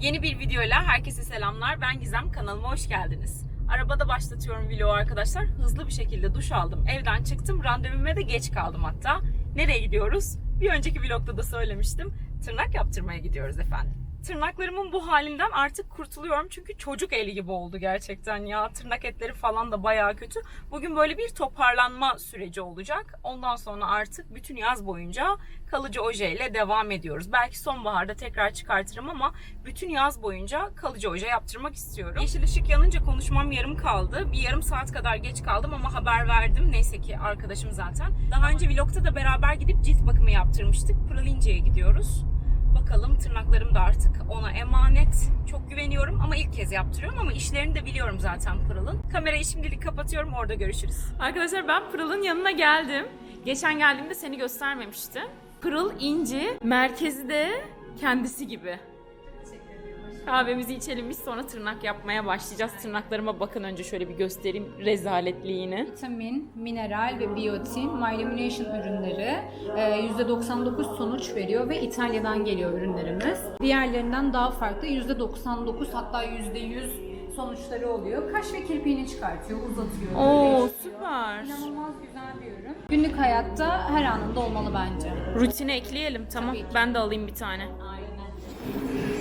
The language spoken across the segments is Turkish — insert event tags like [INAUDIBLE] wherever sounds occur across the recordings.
Yeni bir videoyla herkese selamlar. Ben Gizem. Kanalıma hoş geldiniz. Arabada başlatıyorum vlogu arkadaşlar. Hızlı bir şekilde duş aldım. Evden çıktım. Randevuma da geç kaldım hatta. Nereye gidiyoruz? Bir önceki vlogda da söylemiştim. Tırnak yaptırmaya gidiyoruz efendim. Tırnaklarımın bu halinden artık kurtuluyorum. Çünkü çocuk eli gibi oldu gerçekten ya. Tırnak etleri falan da bayağı kötü. Bugün böyle bir toparlanma süreci olacak. Ondan sonra artık bütün yaz boyunca kalıcı ojeyle devam ediyoruz. Belki sonbaharda tekrar çıkartırım ama bütün yaz boyunca kalıcı oje yaptırmak istiyorum. Yeşil ışık yanınca konuşmam yarım kaldı. Bir yarım saat kadar geç kaldım ama haber verdim. Neyse ki arkadaşım zaten. Daha önce vlogta da beraber gidip cilt bakımı yaptırmıştık. Pırıl gidiyoruz. Bakalım tırnaklarım da artık ona emanet. Çok güveniyorum ama ilk kez yaptırıyorum ama işlerini de biliyorum zaten Pırıl'ın. Kamerayı şimdilik kapatıyorum orada görüşürüz. Arkadaşlar ben Pırıl'ın yanına geldim. Geçen geldiğimde seni göstermemiştim. Pırıl inci, merkezi de kendisi gibi. Kahvemizi içelim biz sonra tırnak yapmaya başlayacağız. Tırnaklarıma bakın önce şöyle bir göstereyim rezaletliğini. Vitamin, mineral ve biyotin, Myelimination ürünleri e, %99 sonuç veriyor ve İtalya'dan geliyor ürünlerimiz. Diğerlerinden daha farklı %99 hatta %100 sonuçları oluyor. Kaş ve kirpiğini çıkartıyor, uzatıyor. Oo süper. İnanılmaz güzel bir ürün. Günlük hayatta her anında olmalı bence. Rutine ekleyelim tamam. Ben de alayım bir tane. Aynen.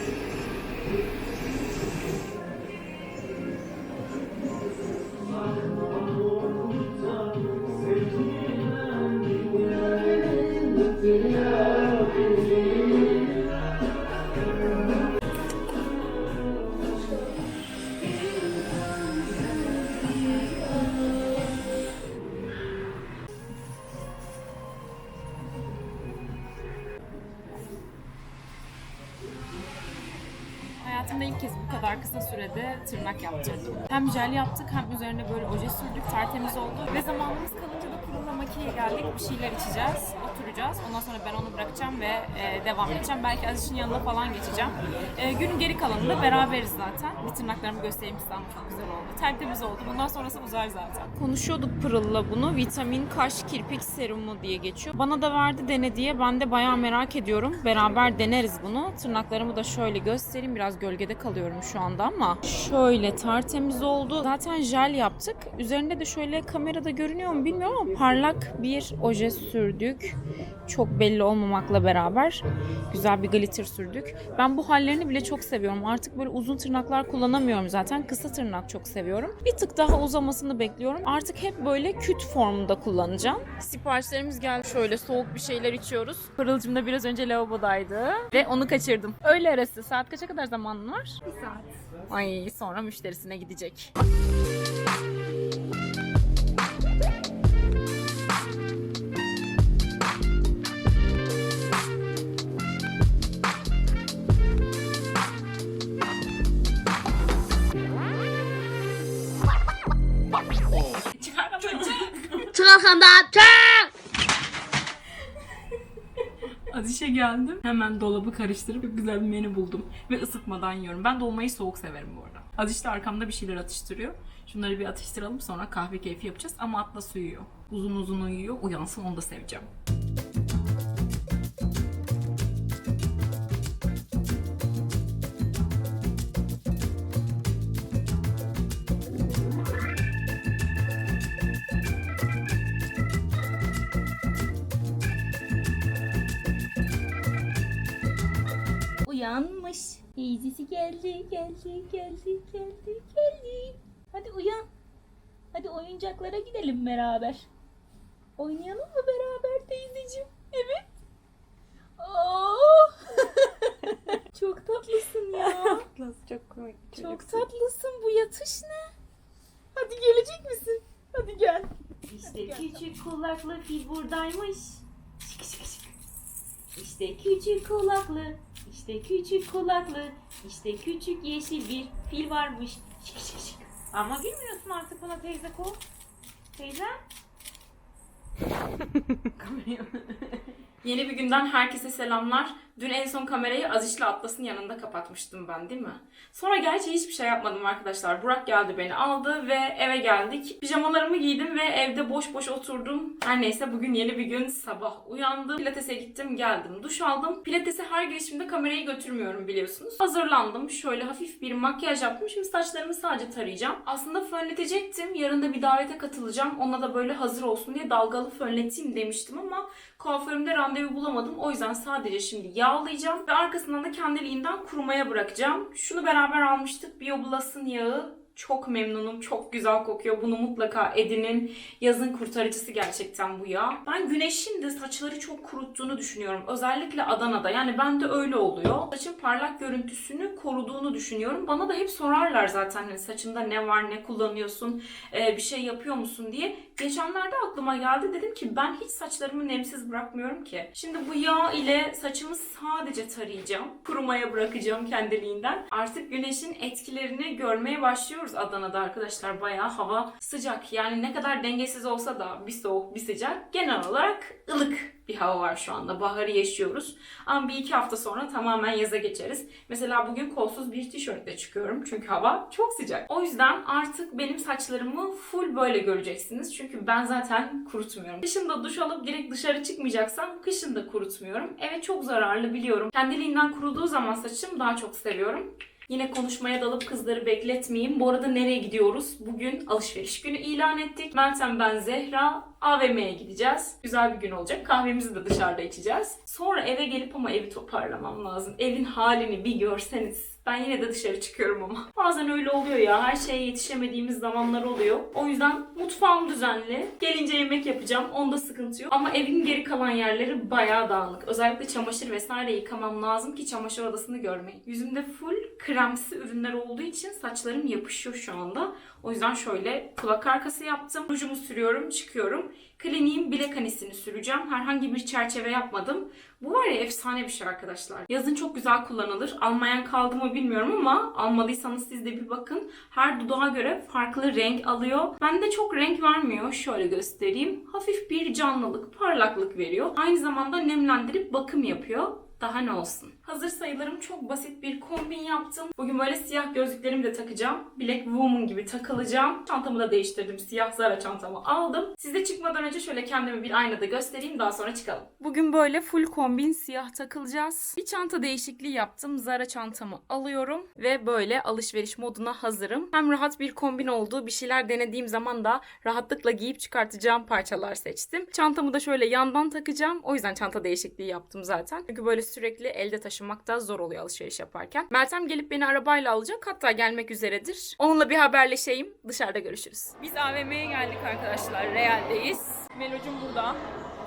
Kısa sürede tırnak yaptırdım. Hem jel yaptık hem üzerine böyle oje sürdük, tertemiz oldu. Ve zamanımız kalınca da kurulma makineye geldik. Bir şeyler içeceğiz, oturacağız. Ondan sonra ben onu bırakacağım ve e, devam edeceğim. Belki Aziş'in yanına falan geçeceğim. E, günün geri kalanında beraberiz zaten. Bir tırnaklarımı göstereyim size çok güzel oldu. Tertemiz oldu. Bundan sonrası uzar zaten. Konuşuyorduk Pırıl'la bunu. Vitamin kaş kirpik serumu diye geçiyor. Bana da verdi dene diye. Ben de bayağı merak ediyorum. Beraber deneriz bunu. Tırnaklarımı da şöyle göstereyim. Biraz gölgede kalıyorum şu anda ama şöyle tertemiz oldu. Zaten jel yaptık. Üzerinde de şöyle kamerada görünüyor mu bilmiyorum ama parlak bir oje sürdük. Çok belli olmamakla beraber güzel bir glitter sürdük. Ben bu hallerini bile çok seviyorum. Artık böyle uzun tırnaklar kullanamıyorum zaten. Kısa tırnak çok seviyorum. Bir tık daha uzamasını bekliyorum. Artık hep böyle küt formunda kullanacağım. Siparişlerimiz geldi. Şöyle soğuk bir şeyler içiyoruz. Pırılcım da biraz önce lavabodaydı. Ve onu kaçırdım. Öğle arası. Saat kaça kadar zamanın var? Bir saat. Ay sonra müşterisine gidecek. Trakandan Aziş'e geldim. Hemen dolabı karıştırıp güzel bir menü buldum. Ve ısıtmadan yiyorum. Ben dolmayı soğuk severim bu arada. Aziş de arkamda bir şeyler atıştırıyor. Şunları bir atıştıralım sonra kahve keyfi yapacağız. Ama Atlas uyuyor. Uzun uzun uyuyor. Uyansın onu da seveceğim. Uyanmış. Teyzesi geldi, geldi, geldi, geldi, geldi. Hadi uyan. Hadi oyuncaklara gidelim beraber. Oynayalım mı beraber teyzeciğim? Evet. Oh! [LAUGHS] Çok tatlısın ya. Çok komik. Çok tatlısın. Bu yatış ne? Hadi gelecek misin? Hadi gel. İşte küçük kulaklı fil buradaymış. Şık şık şık. İşte küçük kulaklı, işte küçük kulaklı, işte küçük yeşil bir fil varmış. Şık şık şık. Ama gülmüyorsun artık bana teyze kol. Teyze? [LAUGHS] [LAUGHS] Yeni bir günden herkese selamlar. Dün en son kamerayı Aziş'le Atlas'ın yanında kapatmıştım ben değil mi? Sonra gerçi hiçbir şey yapmadım arkadaşlar. Burak geldi beni aldı ve eve geldik. Pijamalarımı giydim ve evde boş boş oturdum. Her neyse bugün yeni bir gün sabah uyandım. Pilates'e gittim geldim. Duş aldım. Pilates'e her girişimde kamerayı götürmüyorum biliyorsunuz. Hazırlandım. Şöyle hafif bir makyaj yaptım. Şimdi saçlarımı sadece tarayacağım. Aslında fönletecektim. Yarın da bir davete katılacağım. Ona da böyle hazır olsun diye dalgalı fönleteyim demiştim ama kuaförümde randevu bulamadım. O yüzden sadece şimdi yağlayacağım ve arkasından da kendiliğinden kurumaya bırakacağım. Şunu beraber almıştık. Bioblast'ın yağı. Çok memnunum. Çok güzel kokuyor. Bunu mutlaka edinin. Yazın kurtarıcısı gerçekten bu yağ. Ben güneşin de saçları çok kuruttuğunu düşünüyorum. Özellikle Adana'da. Yani bende öyle oluyor. Saçın parlak görüntüsünü koruduğunu düşünüyorum. Bana da hep sorarlar zaten hani saçında ne var, ne kullanıyorsun, e, bir şey yapıyor musun diye. Geçenlerde aklıma geldi. Dedim ki ben hiç saçlarımı nemsiz bırakmıyorum ki. Şimdi bu yağ ile saçımı sadece tarayacağım. Kurumaya bırakacağım kendiliğinden. Artık güneşin etkilerini görmeye başlıyoruz Adana'da arkadaşlar. Bayağı hava sıcak. Yani ne kadar dengesiz olsa da bir soğuk bir sıcak. Genel olarak ılık bir hava var şu anda. Baharı yaşıyoruz. Ama bir iki hafta sonra tamamen yaza geçeriz. Mesela bugün kolsuz bir tişörtle çıkıyorum. Çünkü hava çok sıcak. O yüzden artık benim saçlarımı full böyle göreceksiniz. Çünkü ben zaten kurutmuyorum. Kışın da duş alıp direkt dışarı çıkmayacaksam kışın da kurutmuyorum. Evet çok zararlı biliyorum. Kendiliğinden kuruduğu zaman saçım daha çok seviyorum. Yine konuşmaya dalıp kızları bekletmeyeyim. Bu arada nereye gidiyoruz? Bugün alışveriş günü ilan ettik. Meltem, ben, Zehra AVM'ye gideceğiz. Güzel bir gün olacak. Kahvemizi de dışarıda içeceğiz. Sonra eve gelip ama evi toparlamam lazım. Evin halini bir görseniz. Ben yine de dışarı çıkıyorum ama. [LAUGHS] Bazen öyle oluyor ya. Her şeye yetişemediğimiz zamanlar oluyor. O yüzden mutfağım düzenli. Gelince yemek yapacağım. Onda sıkıntı yok. Ama evin geri kalan yerleri bayağı dağınık. Özellikle çamaşır vesaire yıkamam lazım ki çamaşır odasını görmeyin. Yüzümde full kremsi ürünler olduğu için saçlarım yapışıyor şu anda. O yüzden şöyle kulak arkası yaptım. Rujumu sürüyorum, çıkıyorum. Kliniğin bilek hanisini süreceğim. Herhangi bir çerçeve yapmadım. Bu var ya efsane bir şey arkadaşlar. Yazın çok güzel kullanılır. Almayan kaldı mı bilmiyorum ama almadıysanız siz de bir bakın. Her dudağa göre farklı renk alıyor. Bende çok renk vermiyor. Şöyle göstereyim. Hafif bir canlılık, parlaklık veriyor. Aynı zamanda nemlendirip bakım yapıyor. Daha ne olsun. Hazır sayılarım çok basit bir kombin yaptım. Bugün böyle siyah gözlüklerimi de takacağım. Black Woman gibi takılacağım. Çantamı da değiştirdim. Siyah Zara çantamı aldım. Size çıkmadan önce şöyle kendimi bir aynada göstereyim. Daha sonra çıkalım. Bugün böyle full kombin siyah takılacağız. Bir çanta değişikliği yaptım. Zara çantamı alıyorum. Ve böyle alışveriş moduna hazırım. Hem rahat bir kombin olduğu bir şeyler denediğim zaman da rahatlıkla giyip çıkartacağım parçalar seçtim. Çantamı da şöyle yandan takacağım. O yüzden çanta değişikliği yaptım zaten. Çünkü böyle sürekli elde taşımak da zor oluyor alışveriş yaparken. Meltem gelip beni arabayla alacak. Hatta gelmek üzeredir. Onunla bir haberleşeyim. Dışarıda görüşürüz. Biz AVM'ye geldik arkadaşlar. Real'deyiz. Melocum burada.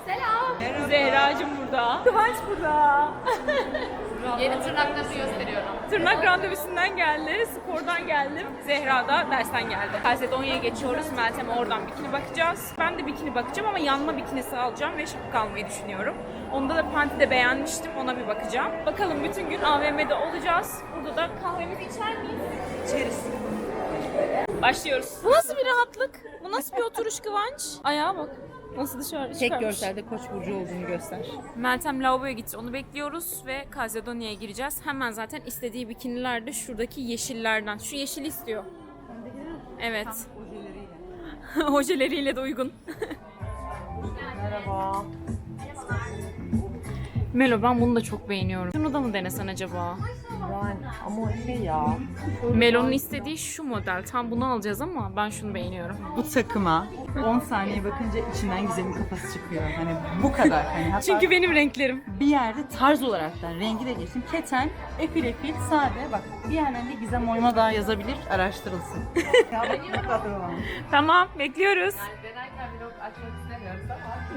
Selam. Zehra'cım burada. Kıvanç burada. [LAUGHS] Yeni tırnaklarını gösteriyorum. Tırnak randevusundan geldi, spordan geldim. Zehra da dersten geldi. Kasedonya'ya geçiyoruz. Meltem'e oradan bikini bakacağız. Ben de bikini bakacağım ama yanma bikinisi alacağım ve şapka almayı düşünüyorum. Onda da panti de beğenmiştim. Ona bir bakacağım. Bakalım bütün gün AVM'de olacağız. Burada da kahvemizi içer miyiz? İçeriz. Başlıyoruz. Bu nasıl bir rahatlık? Bu nasıl bir oturuş Kıvanç? Ayağa bak. Nasıl dışarı Tek çıkarmış. görselde Koç burcu olduğunu göster. Meltem lavaboya gitti. Onu bekliyoruz ve Kazedonya'ya gireceğiz. Hemen zaten istediği bikiniler de şuradaki yeşillerden. Şu yeşil istiyor. Evet. [LAUGHS] Ojeleriyle de uygun. Merhaba. Melo ben bunu da çok beğeniyorum. Şunu da mı denesen acaba? Yani ama şey ya. Melo'nun istediği şu model. Tam bunu alacağız ama ben şunu beğeniyorum. Bu takıma 10 saniye bakınca içinden Gizem'in kafası çıkıyor. Hani bu kadar. Hani hatta Çünkü benim renklerim. bir yerde tarz olaraktan rengi de geçsin. Keten, efil efil, sade. Bak bir yerden de Gizem Oyma daha yazabilir. Araştırılsın. Tamam bekliyoruz.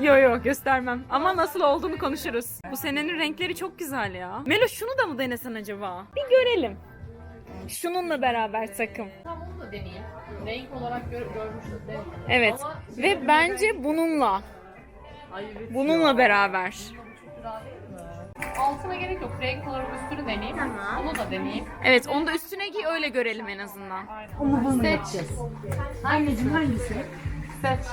Yo yo göstermem. Ama nasıl olduğunu konuşuruz. Bu senenin renkleri çok güzel ya. Melo şunu da mı denesen acaba? Bir görelim. Şununla beraber takım. Tamam onu da deneyeyim. Renk olarak gör, görmüştüm. de. Evet. Ama Ve bence bununla. Ay, evet Bununla ya. beraber. Altına gerek yok. Renk olarak üstünü deneyeyim. Onu da deneyeyim. Evet onu da üstüne giy öyle görelim en azından. Onu bunu yapacağız. Anneciğim hangisi? Seç.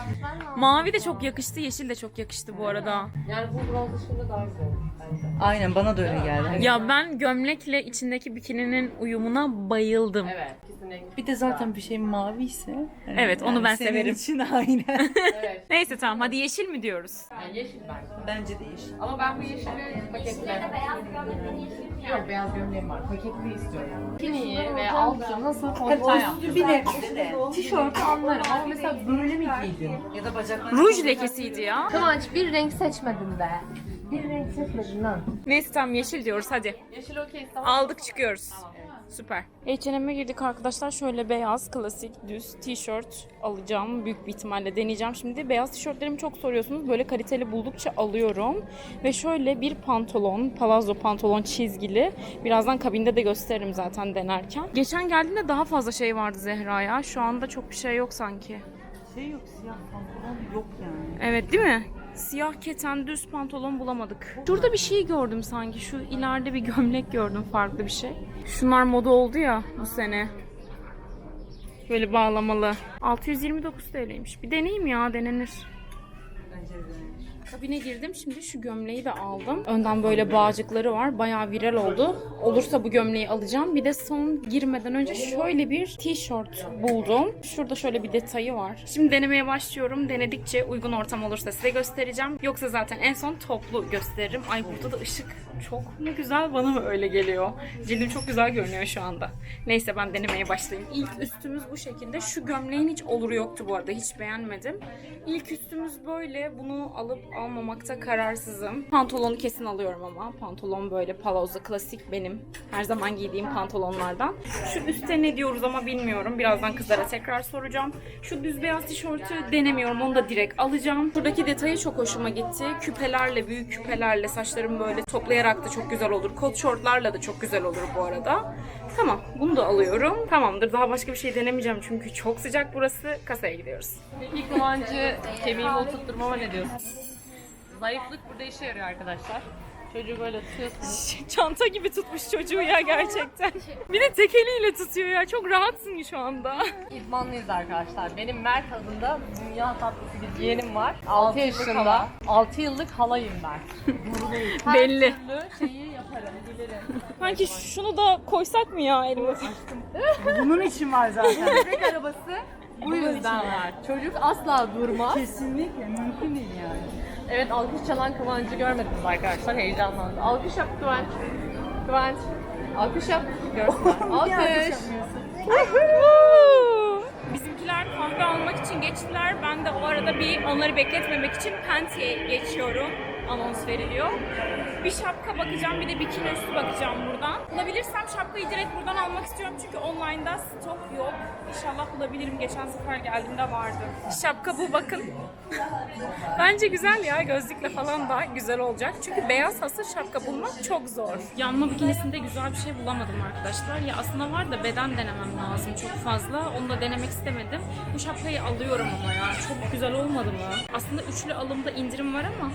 Mavi de çok yakıştı, yeşil de çok yakıştı bu arada. Yani bu bronz dışında daha güzel bence. Aynen bana da öyle geldi. Ya ben gömlekle içindeki bikininin uyumuna bayıldım. Evet. Kesinlikle. Bir de zaten bir şey mavi ise. Evet, onu ben senin severim. için aynen. [LAUGHS] Evet. Neyse tamam hadi yeşil mi diyoruz? Yani yeşil bence. Bence de yeşil. Ama ben bu yeşili paketle. Yok beyaz gömleğim var. Paketli istiyorum. Bikiniyi ve altı nasıl kontrol yaptım. Bir nebze de. Tişört anlarım ama mesela böyle mi giydin? Ya da bacaklar. Ruj lekesiydi ya. Kıvanç bir renk seçmedin be. Bir renk seçmedin lan. Neyse tamam yeşil diyoruz hadi. Yeşil okey tamam. Aldık çıkıyoruz. Süper. H&M'e girdik arkadaşlar. Şöyle beyaz, klasik, düz tişört alacağım. Büyük bir ihtimalle deneyeceğim şimdi. Beyaz tişörtlerimi çok soruyorsunuz. Böyle kaliteli buldukça alıyorum. Ve şöyle bir pantolon, palazzo pantolon çizgili. Birazdan kabinde de gösteririm zaten denerken. Geçen geldiğinde daha fazla şey vardı Zehra ya. Şu anda çok bir şey yok sanki. Şey yok siyah pantolon yok yani. Evet değil mi? Siyah keten düz pantolon bulamadık. Şurada bir şey gördüm sanki. Şu ileride bir gömlek gördüm farklı bir şey. Şunlar moda oldu ya bu sene. Böyle bağlamalı. 629 TL'ymiş. Bir deneyeyim ya denenir. Bence de. Kabine girdim. Şimdi şu gömleği de aldım. Önden böyle bağcıkları var. Bayağı viral oldu. Olursa bu gömleği alacağım. Bir de son girmeden önce şöyle bir tişört buldum. Şurada şöyle bir detayı var. Şimdi denemeye başlıyorum. Denedikçe uygun ortam olursa size göstereceğim. Yoksa zaten en son toplu gösteririm. Ay burada da ışık çok mu güzel bana mı öyle geliyor? Cildim çok güzel görünüyor şu anda. Neyse ben denemeye başlayayım. İlk üstümüz bu şekilde. Şu gömleğin hiç oluru yoktu bu arada. Hiç beğenmedim. İlk üstümüz böyle. Bunu alıp almamakta kararsızım. Pantolonu kesin alıyorum ama. Pantolon böyle palazzo klasik benim. Her zaman giydiğim pantolonlardan. Şu üstte ne diyoruz ama bilmiyorum. Birazdan kızlara tekrar soracağım. Şu düz beyaz tişörtü denemiyorum. Onu da direkt alacağım. Buradaki detayı çok hoşuma gitti. Küpelerle, büyük küpelerle saçlarımı böyle toplayarak da çok güzel olur. Kot şortlarla da çok güzel olur bu arada. Tamam, bunu da alıyorum. Tamamdır. Daha başka bir şey denemeyeceğim çünkü çok sıcak burası. Kasaya gidiyoruz. Peki Kıvancı kemiğimi oturtturmama ne diyorsun? Zayıflık burada işe yarıyor arkadaşlar. Çocuğu böyle tutuyorsunuz. Çanta gibi tutmuş çocuğu ya gerçekten. Bir de tek eliyle tutuyor ya. Çok rahatsın şu anda. İdmanlıyız arkadaşlar. Benim Mert adında dünya tatlısı bir yeğenim var. 6 yaşında. 6 yıllık halayım ben. [LAUGHS] Her Belli. türlü şeyi yaparım, bilirim. Sanki şunu da koysak mı ya elime? [LAUGHS] Bunun için var zaten. Bebek arabası bu yüzden var. Çocuk asla durmaz. Kesinlikle mümkün değil yani. Evet alkış çalan Kıvancı görmediniz arkadaşlar. Heyecanlandı. Alkış yap Kıvanç. Kıvanç. Alkış yap. Görsünler. [LAUGHS] Alkış. Bizimkiler kahve almak için geçtiler. Ben de o arada bir onları bekletmemek için Penti'ye geçiyorum. Anons veriliyor. Bir şapka bakacağım, bir de bikini üstü bakacağım buradan. Bulabilirsem şapkayı direkt buradan almak istiyorum çünkü online'da stok yok. İnşallah bulabilirim. Geçen sefer geldiğimde vardı. Şapka bu bakın. [LAUGHS] Bence güzel ya. Gözlükle falan da güzel olacak. Çünkü beyaz hasır şapka bulmak çok zor. Yanma bikinisinde güzel bir şey bulamadım arkadaşlar. Ya aslında var da beden denemem lazım çok fazla. Onu da denemek istemedim. Bu şapkayı alıyorum ama ya. Çok güzel olmadı mı? Aslında üçlü alımda indirim var ama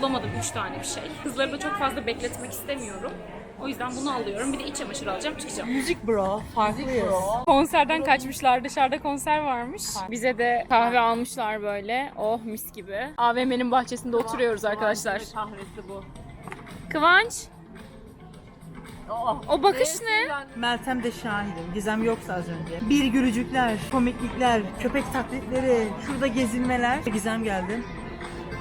bulamadım üç tane bir şey. Kızları da çok fazla bekletmek istemiyorum. O yüzden bunu alıyorum. Bir de iç çamaşır alacağım çıkacağım. Müzik bro. Farklıyız. Konserden kaçmışlar. Dışarıda konser varmış. Bize de kahve almışlar böyle. Oh mis gibi. AVM'nin bahçesinde oturuyoruz arkadaşlar. Kahvesi bu. Kıvanç. O bakış ne? Meltem de şahidim. Gizem yoksa az önce. Bir gülücükler, komiklikler, köpek taklitleri, şurada gezinmeler. Gizem geldi.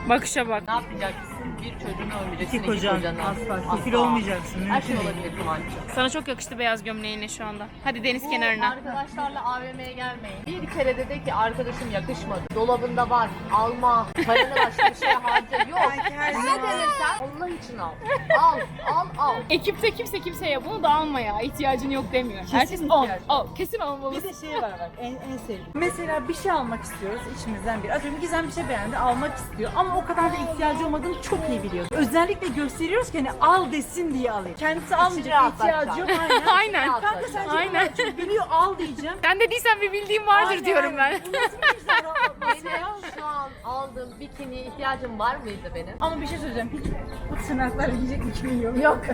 Bakışa bak. Ne yapacaksın? Bir çocuğunu öldüreceksin. İki kocan. Asla. Kefil olmayacaksın. Her şey olabilir Kıvancı. Sana çok yakıştı beyaz gömleğine şu anda. Hadi deniz kenarına. Arkadaşlarla AVM'ye gelmeyin. Bir kere dedi ki arkadaşım yakışmadı. Dolabında var. Alma. Paranı başka bir şeye harca. Yok. Ne denirsen Allah için al. Al. Al. Al. Ekipte kimse kimseye bunu da alma ya. İhtiyacın yok demiyor. Herkes Kesin al. Al. Kesin almalısın. Bir de şey var bak en, en sevdiğim. Mesela bir şey almak istiyoruz içimizden bir. Atıyorum Gizem bir şey beğendi almak istiyor ama o kadar da ihtiyacı olmadığını çok iyi biliyor. Özellikle gösteriyoruz ki hani al desin diye alayım. Kendisi almayacak ihtiyacı yok aynen. Aynen. Kanka sen çok Aynen. Aynen. biliyor al diyeceğim. Sen dediysen bir bildiğim vardır Aynen, diyorum ben. aynen. Bu nasıl bir vicdan rahatlatması ya? Benim şu an aldığım bikini ihtiyacım var mıydı benim? Ama bir şey söyleyeceğim. Hiç bu tırnaklar yiyecek mi kim yiyor? Yok. [LAUGHS]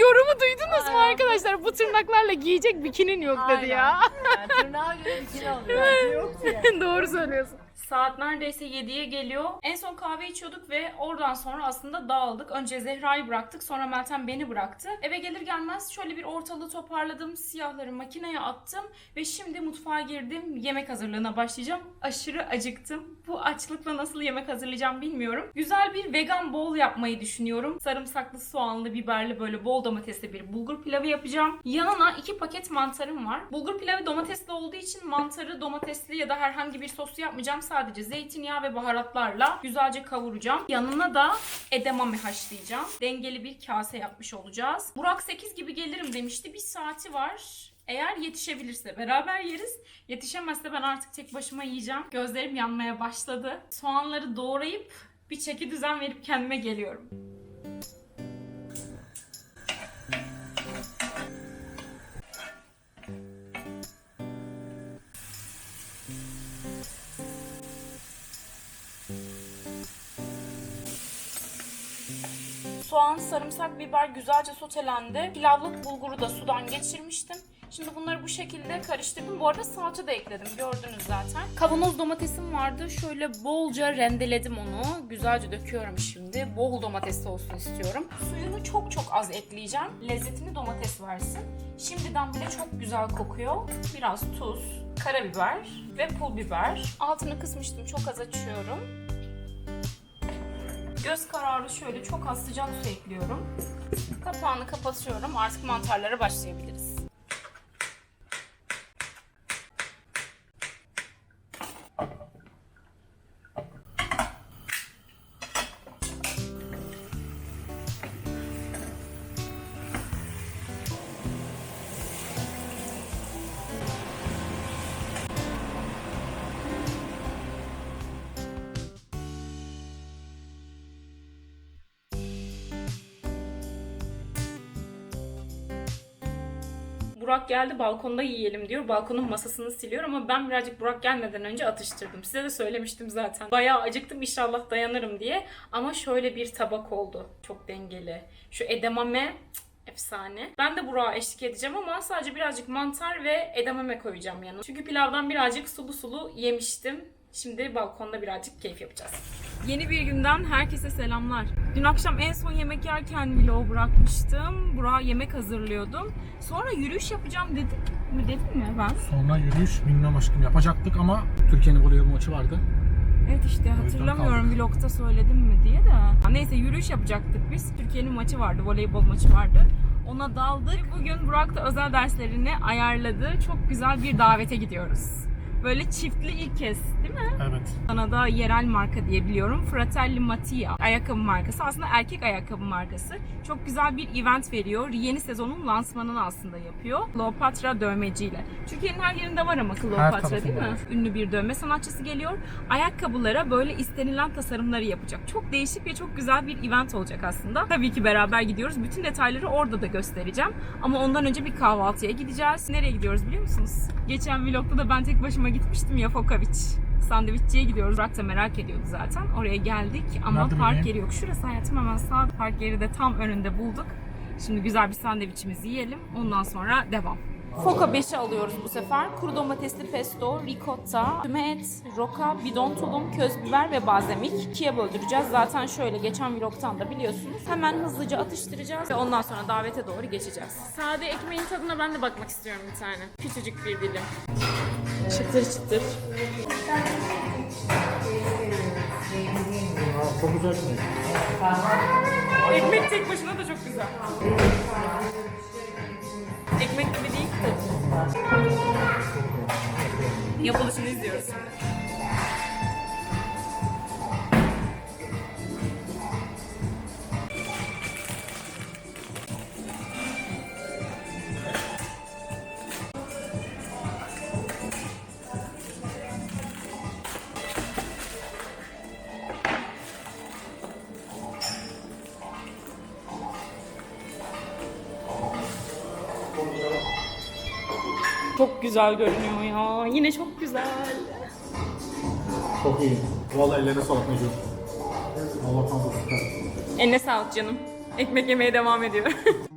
Yorumu duydunuz mu arkadaşlar bu tırnaklarla giyecek bikinin yok dedi ya. Yani tırnağa göre bikini alıyor. [LAUGHS] Yok yani. Doğru söylüyorsun. Saat neredeyse 7'ye geliyor. En son kahve içiyorduk ve oradan sonra aslında dağıldık. Önce Zehra'yı bıraktık sonra Meltem beni bıraktı. Eve gelir gelmez şöyle bir ortalığı toparladım. Siyahları makineye attım ve şimdi mutfağa girdim. Yemek hazırlığına başlayacağım. Aşırı acıktım. Bu açlıkla nasıl yemek hazırlayacağım bilmiyorum. Güzel bir vegan bowl yapmayı düşünüyorum. Sarımsaklı, soğanlı, biberli böyle bol domatesli bir bulgur pilavı yapacağım. Yanına iki paket mantarım var. Bulgur pilavı domatesli olduğu için mantarı domatesli ya da herhangi bir soslu yapmayacağım. Sadece zeytinyağı ve baharatlarla güzelce kavuracağım. Yanına da edamame haşlayacağım. Dengeli bir kase yapmış olacağız. Burak 8 gibi gelirim demişti. Bir saati var. Eğer yetişebilirse beraber yeriz. Yetişemezse ben artık tek başıma yiyeceğim. Gözlerim yanmaya başladı. Soğanları doğrayıp bir çeki düzen verip kendime geliyorum. Soğan, sarımsak, biber güzelce sotelendi. Pilavlık bulguru da sudan geçirmiştim. Şimdi bunları bu şekilde karıştırdım. Bu arada salça da ekledim. Gördünüz zaten. Kavanoz domatesim vardı. Şöyle bolca rendeledim onu. Güzelce döküyorum şimdi. Bol domatesli olsun istiyorum. Suyunu çok çok az ekleyeceğim. Lezzetini domates versin. Şimdiden bile çok güzel kokuyor. Biraz tuz, karabiber ve pul biber. Altını kısmıştım. Çok az açıyorum. Göz kararı şöyle çok az sıcak su ekliyorum. Kapağını kapatıyorum. Artık mantarlara başlayabiliriz. Burak geldi balkonda yiyelim diyor. Balkonun masasını siliyor ama ben birazcık Burak gelmeden önce atıştırdım. Size de söylemiştim zaten. Bayağı acıktım inşallah dayanırım diye. Ama şöyle bir tabak oldu. Çok dengeli. Şu edamame efsane. Ben de Burak'a eşlik edeceğim ama sadece birazcık mantar ve edamame koyacağım yanına. Çünkü pilavdan birazcık sulu sulu yemiştim. Şimdi balkonda birazcık keyif yapacağız. Yeni bir günden herkese selamlar. Dün akşam en son yemek yerken vlog bırakmıştım. Burak'a yemek hazırlıyordum. Sonra yürüyüş yapacağım dedim mi dedim mi ben? Sonra yürüyüş bilmem aşkım yapacaktık ama Türkiye'nin voleybol maçı vardı. Evet işte hatırlamıyorum vlogta söyledim mi diye de. Neyse yürüyüş yapacaktık biz. Türkiye'nin maçı vardı, voleybol maçı vardı. Ona daldık. Bugün Burak da özel derslerini ayarladı. Çok güzel bir davete gidiyoruz. Böyle çiftli ilk kez değil mi? Evet. Kanada yerel marka diye biliyorum. Fratelli Mattia ayakkabı markası. Aslında erkek ayakkabı markası. Çok güzel bir event veriyor. Yeni sezonun lansmanını aslında yapıyor. Kleopatra dövmeciyle. Türkiye'nin her yerinde var ama Kleopatra değil mi? var. Ünlü bir dövme sanatçısı geliyor. Ayakkabılara böyle istenilen tasarımları yapacak. Çok değişik ve çok güzel bir event olacak aslında. Tabii ki beraber gidiyoruz. Bütün detayları orada da göstereceğim. Ama ondan önce bir kahvaltıya gideceğiz. Nereye gidiyoruz biliyor musunuz? Geçen vlogda da ben tek başıma gitmiştim ya Fokaviç. Sandviççiye gidiyoruz. Burak da merak ediyordu zaten. Oraya geldik ama Nerede park yeri yok. Şurası hayatım hemen sağ park yeri de tam önünde bulduk. Şimdi güzel bir sandviçimizi yiyelim. Ondan sonra devam. Foka 5'i alıyoruz bu sefer. Kuru domatesli pesto, ricotta, füme et, roka, bidon tulum, köz biber ve balzamik. ikiye böldüreceğiz. Zaten şöyle geçen vlogtan da biliyorsunuz. Hemen hızlıca atıştıracağız ve ondan sonra davete doğru geçeceğiz. Sade ekmeğin tadına ben de bakmak istiyorum bir tane. Küçücük bir dilim. Çıtır çıtır. Çok güzel. Ekmek tek başına da çok güzel. Ekmek gibi değil ki. Yapılışını izliyoruz. Güzel görünüyor ya. Yine çok güzel. Çok iyi. Vallahi ellerine sağlık Neco. Allah süper. Eline sağlık canım. Ekmek yemeye devam ediyor. [LAUGHS]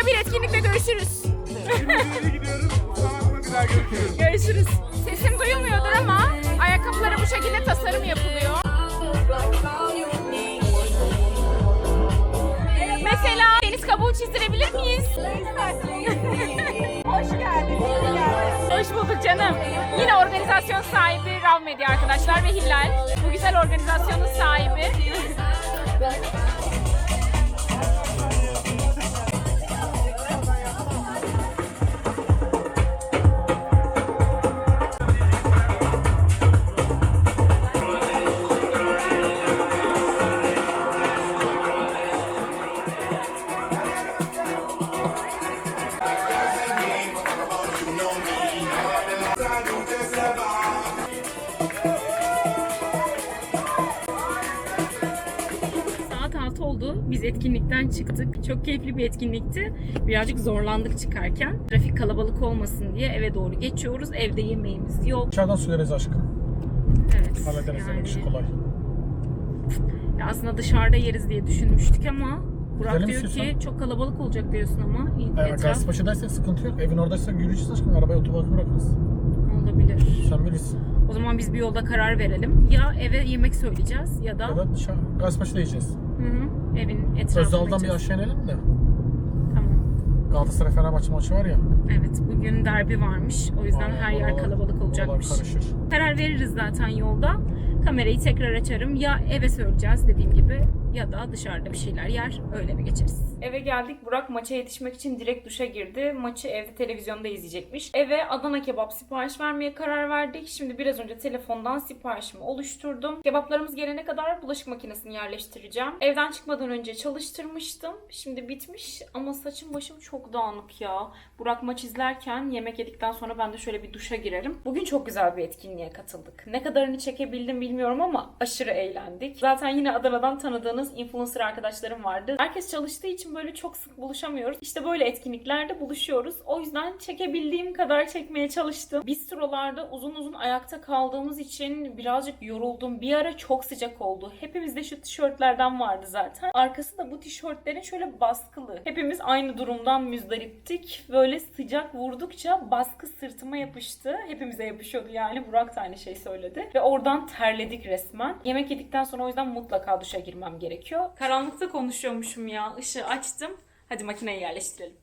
Başka bir etkinlikte görüşürüz. Görüşürüz. Sesim duyulmuyordur ama ayakkabılara bu şekilde tasarım yapılıyor. Mesela deniz kabuğu çizdirebilir miyiz? Hoş geldin. Hoş bulduk canım. Yine organizasyon sahibi Rav Medya arkadaşlar ve Hilal. Bu güzel organizasyonun sahibi. Oldu. Biz etkinlikten çıktık. Çok keyifli bir etkinlikti. Birazcık zorlandık çıkarken. Trafik kalabalık olmasın diye eve doğru geçiyoruz. Evde yemeğimiz yok. Dışarıdan süreriz aşkım. Evet. Hallederiz yani. işi kolay. ya aslında dışarıda yeriz diye düşünmüştük ama Burak Gidelim diyor ki çok kalabalık olacak diyorsun ama Eğer etraf Gazipaşa'daysak sıkıntı yok. Evin oradaysak yürüyeceğiz aşkım. Arabayı otobüse bırakırız. olabilir. Sen bilirsin. O zaman biz bir yolda karar verelim. Ya eve yemek söyleyeceğiz ya da Ya da dışarı, Gazipaşa'da yiyeceğiz. hı hı, evin etrafında Özdal'dan bir yiyeceğiz. aşağı inelim de. Tamam. Galatasaray Fenerbahçe maçı var ya. Evet bugün derbi varmış. O yüzden her yer oralar- kalabalık oralar olacakmış. karışır. Karar veririz zaten yolda. Kamerayı tekrar açarım. Ya eve söyleyeceğiz dediğim gibi ya da dışarıda bir şeyler yer öyle mi geçeriz? Eve geldik. Burak maça yetişmek için direkt duşa girdi. Maçı evde televizyonda izleyecekmiş. Eve Adana kebap sipariş vermeye karar verdik. Şimdi biraz önce telefondan siparişimi oluşturdum. Kebaplarımız gelene kadar bulaşık makinesini yerleştireceğim. Evden çıkmadan önce çalıştırmıştım. Şimdi bitmiş ama saçım başım çok dağınık ya. Burak maç izlerken yemek yedikten sonra ben de şöyle bir duşa girerim. Bugün çok güzel bir etkinliğe katıldık. Ne kadarını çekebildim bilmiyorum ama aşırı eğlendik. Zaten yine Adana'dan tanıdığınız influencer arkadaşlarım vardı. Herkes çalıştığı için böyle çok sık buluşamıyoruz. İşte böyle etkinliklerde buluşuyoruz. O yüzden çekebildiğim kadar çekmeye çalıştım. Bistrolarda uzun uzun ayakta kaldığımız için birazcık yoruldum. Bir ara çok sıcak oldu. Hepimizde şu tişörtlerden vardı zaten. Arkası da bu tişörtlerin şöyle baskılı. Hepimiz aynı durumdan müzdariptik. Böyle sıcak vurdukça baskı sırtıma yapıştı. Hepimize yapışıyordu yani. Burak da aynı şey söyledi. Ve oradan terledik resmen. Yemek yedikten sonra o yüzden mutlaka duşa girmem gerekiyor. Karanlıkta konuşuyormuşum ya. Işığı açtım. Hadi makineyi yerleştirelim.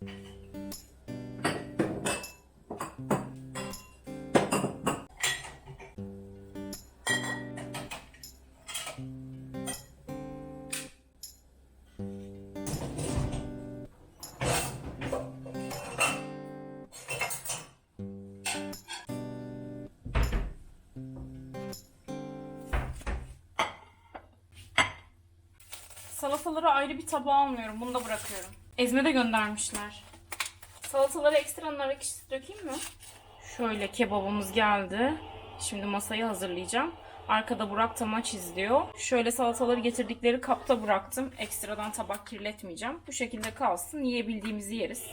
Salataları ayrı bir tabağa almıyorum. Bunu da bırakıyorum. Ezme de göndermişler. Salataları ekstra nar ekşisi dökeyim mi? Şöyle kebabımız geldi. Şimdi masayı hazırlayacağım. Arkada Burak da maç izliyor. Şöyle salataları getirdikleri kapta bıraktım. Ekstradan tabak kirletmeyeceğim. Bu şekilde kalsın. Yiyebildiğimizi yeriz.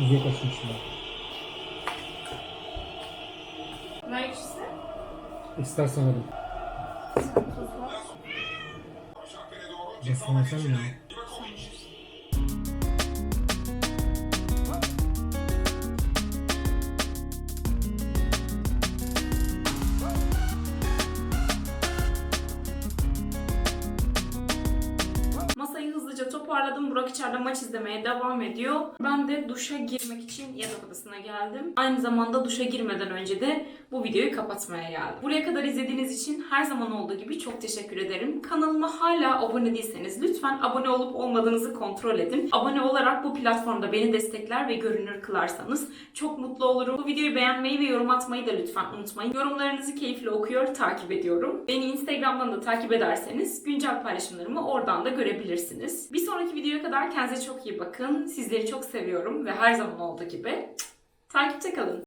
Niye kaçmışlar? İstersen. Resmen sen ya. Masayı Burak içeride maç izlemeye devam ediyor. Ben de duşa girmek için yatak odasına geldim. Aynı zamanda duşa girmeden önce de bu videoyu kapatmaya geldim. Buraya kadar izlediğiniz için her zaman olduğu gibi çok teşekkür ederim. Kanalıma hala abone değilseniz lütfen abone olup olmadığınızı kontrol edin. Abone olarak bu platformda beni destekler ve görünür kılarsanız çok mutlu olurum. Bu videoyu beğenmeyi ve yorum atmayı da lütfen unutmayın. Yorumlarınızı keyifle okuyor, takip ediyorum. Beni Instagram'dan da takip ederseniz güncel paylaşımlarımı oradan da görebilirsiniz. Bir sonraki videoya kadar kendinize çok iyi bakın. Sizleri çok seviyorum ve her zaman olduğu gibi takipte kalın.